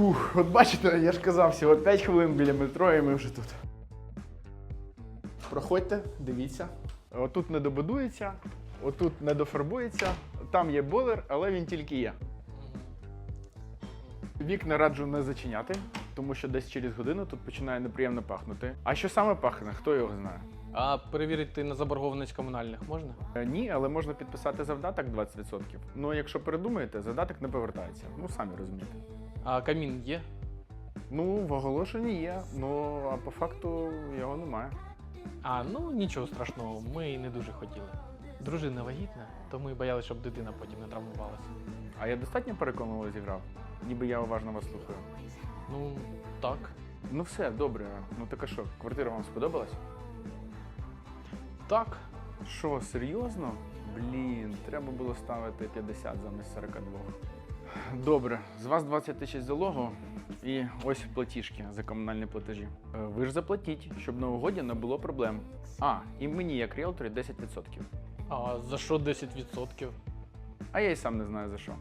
Фух, от бачите, я ж казав, всього 5 хвилин біля метро, і ми вже тут. Проходьте, дивіться. Отут не добудується, отут не дофарбується. Там є болер, але він тільки є. Вікна раджу не зачиняти, тому що десь через годину тут починає неприємно пахнути. А що саме пахне, хто його знає? А перевірити на заборгованість комунальних можна? Е, Ні, але можна підписати завдаток 20%. Ну, якщо передумаєте, задаток не повертається. Ну, самі розумієте. А камін є? Ну, в оголошенні є, ну а по факту його немає. А, ну нічого страшного, ми і не дуже хотіли. Дружина вагітна, то ми боялися, щоб дитина потім не травмувалася. А я достатньо переконливо зіграв, ніби я уважно вас слухаю. Ну, так. Ну все, добре. Ну так а що, квартира вам сподобалась? Так. Що, серйозно? Блін, треба було ставити 50 замість 42. Добре, з вас 20 тисяч залогу і ось платіжки за комунальні платежі. Е, Ви ж заплатіть, щоб на угоді не було проблем. А, і мені, як ріелторі, 10%. А за що 10%? А я й сам не знаю за що.